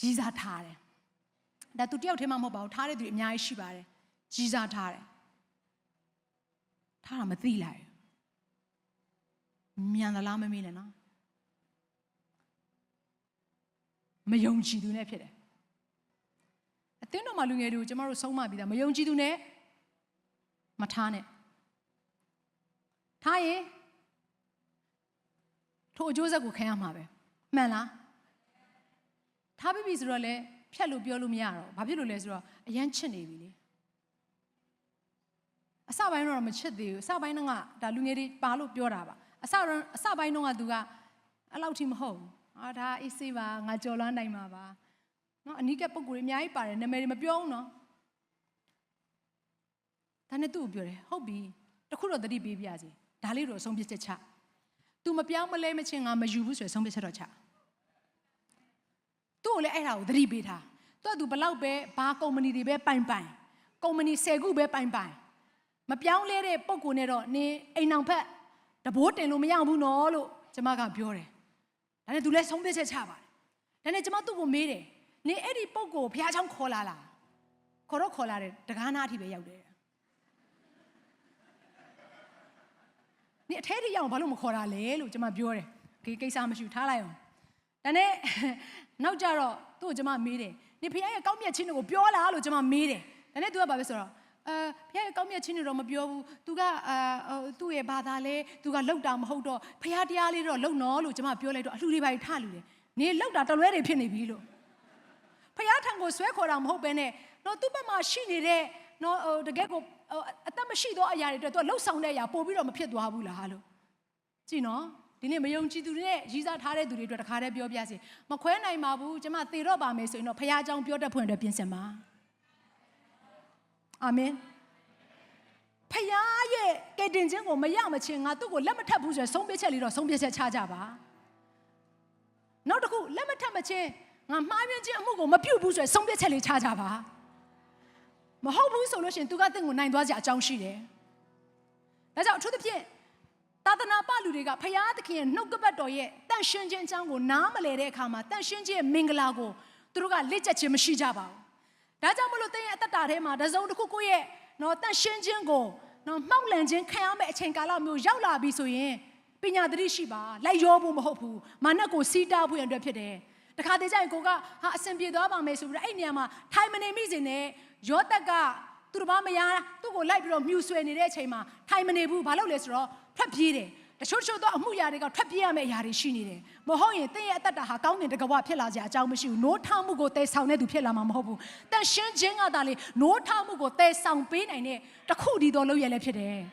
ရည်စားထားတယ်ဒါသူတယောက်တည်းမှမဟုတ်ပါဘူးထားတဲ့သူတွေအများကြီးရှိပါတယ်ရည်စားထားတယ်ထားတာမသိလိုက်ဘူးမြန်သလားမမေးနဲ့နော်မယုံကြည်သူနဲ့ဖြစ်တယ်အသင်းတော်မှာလူငယ်တွေကိုကျမတို့ဆုံးမပြီးသားမယုံကြည်သူနဲ့မထားနဲ့ထားရင်ထိုအကျိုးဆက်ကိုခံရမှာပဲမှန်လား ထားပြီးပြီဆိုတော့လေဖြတ်လို့ပြောလို့မရတော့ဘာဖြစ်လို့လဲဆိုတော့အရန်ချစ်နေပြီလေအစပိုင်းတော့မချစ်သေးဘူးအစပိုင်းတော့ကဒါလူငယ်တွေပါလို့ပြောတာပါအစတော့အစပိုင်းတော့ကသူကအဲ့လောက်ထိမဟုတ်ဘူးအာဒါအေးစေးပါငါကြော်လွမ်းနိုင်မှာပါနော်အနီးကပုံကိုယ်တွေအများကြီးပါတယ်နာမည်တွေမပြောဘူးနော်ဒါနဲ့သူ့ကိုပြောတယ်ဟုတ်ပြီတခုတော့တတိပေးပြစီဒါလေးတော့အဆုံးဖြတ်ချက်ချ तू မပြောင်းမလဲမချင်းငါမယူဘူးဆိုရင်ဆုံးဖြတ်ချက်တော့ချ သူ့ကိုလည်းအဲ့ဒါကိုသတိပေးထားသူက तू ဘလောက်ပဲဘာကုမ္ပဏီတွေပဲပိုင်ပိုင်ကုမ္ပဏီ10ခုပဲပိုင်ပိုင်မပြောင်းလဲတဲ့ပုံကိုနဲ့တော့နင်းအိမ်အောင်ဖက်တဘိုးတင်လို့မရဘူးနော်လို့ကျမကပြောတယ်ဒါနဲ့ तू လည်းဆုံးဖြတ်ချက်ချပါတယ်ဒါနဲ့ကျမသူ့ကိုမေးတယ်နင်းအဲ့ဒီပုံကိုဘုရားချောင်းခေါ်လာလားခေါ်တော့ခေါ်လာတယ်တကားနာအထိပဲရောက်တယ်နင်အထဲထိရောက်အောင်ဘာလို့မခေါ်တာလဲလို့ကျမပြောတယ်ဒီကိစ္စမရှိဘူးထားလိုက်အောင် ဒါနဲ့နောက်ကြတော့သူ့ကိုကျွန်မမေးတယ်နေဖခင်ရဲ့ကောင်းမြတ်ခြင်းတွေကိုပြောလားလို့ကျွန်မမေးတယ်ဒါနဲ့သူကဘာပဲဆိုတော့အာဖခင်ရဲ့ကောင်းမြတ်ခြင်းတွေတော့မပြောဘူးသူကအာသူ့ရဲ့ဘာသာလဲသူကလောက်တာမဟုတ်တော့ဖခင်တရားလေးတော့လုံနော်လို့ကျွန်မပြောလိုက်တော့အလှူတွေပိုင်းထလှူတယ်နေလောက်တာတလွဲတွေဖြစ်နေပြီလို့ဖခင်ထံကိုဆွဲခေါ်တာမဟုတ်ပဲနဲ့တော့သူ့ဘက်မှာရှိနေတဲ့နော်ဟိုတကယ်ကိုအသက်မရှိသောအရာတွေအတွက်သူကလှုပ်ဆောင်တဲ့အရာပို့ပြီးတော့မဖြစ်သွားဘူးလားလို့ကြည့်နော် ဒီနေ့မယုံကြည်သူတွေနဲ့ရည်စားထားတဲ့သူတွေအတွက်တခါတည်းပြောပြစီမခွဲနိုင်ပါဘူးကျမသေတော့ပါမယ်ဆိုရင်တော့ဖခင်ကြောင့်ပြောတတ်ဖွင့်အတွက်ပြင်ဆင်ပါအာမင်ဖခင်ရဲ့ကယ်တင်ခြင်းကိုမရမချင်းငါသူ့ကိုလက်မထပ်ဘူးဆိုရင်ဆုံးဖြတ်ချက်လေးတော့ဆုံးဖြတ်ချက်ချကြပါနောက်တစ်ခုလက်မထပ်မချင်းငါမှားမြင်ခြင်းအမှုကိုမပြုတ်ဘူးဆိုရင်ဆုံးဖြတ်ချက်လေးချကြပါမဟုတ်ဘူးဆိုလို့ရှိရင် तू ကတင့်ကိုနိုင်သွားကြအကြောင်းရှိတယ်ဒါကြောင့်အထူးသဖြင့် သာသနာပလူတွေကဖရာသခင်ရဲ့နှုတ်ကပတ်တော်ရဲ့တန်ရှင်းခြင်းအကြောင်းကိုနားမလည်တဲ့အခါမှာတန်ရှင်းခြင်းရဲ့မင်္ဂလာကိုသူတို့ကလက်ချက်ခြင်းမရှိကြပါဘူးဒါကြောင့်မလို့တင်းရဲ့အသက်တာထဲမှာတစုံတစ်ခုကိုယ့်ရဲ့နော်တန်ရှင်းခြင်းကိုနော်မှောက်လန့်ခြင်းခံရမယ့်အချိန်ကာလမျိုးရောက်လာပြီဆိုရင်ပညာသတိရှိပါလိုက်ရောဖို့မဟုတ်ဘူးမာနကိုစီးတားဖို့ရန်အတွက်ဖြစ်တယ်တခါတည်းကျရင်ကိုကဟာအဆင်ပြေသွားပါမယ်ဆိုပြီးတော့အဲ့နေရာမှာထိုင်မနေမိစေနဲ့ယောသက်ကသူတစ်ပါးမယားသူ့ကိုလိုက်ပြီးတော့မြူဆွေနေတဲ့အချိန်မှာထိုင်မနေဘူးဘာလို့လဲဆိုတော့ ထွက်ပြေးတယ်တချို့တချို့တော့အမှုရာတွေကထွက်ပြေးရမယ့်အရာတွေရှိနေတယ်မဟုတ်ရင်တင်းရဲ့အသက်တာဟာကောင်းကင်တကဝဖြစ်လာစရာအကြောင်းမရှိဘူးနိုးထမှုကိုတည်ဆောင်တဲ့သူဖြစ်လာမှာမဟုတ်ဘူးတန်ရှင်းခြင်းကသာလေနိုးထမှုကိုတည်ဆောင်ပေးနိုင်တဲ့တခုတည်းသောလုပ်ရလည်းဖြစ်တယ်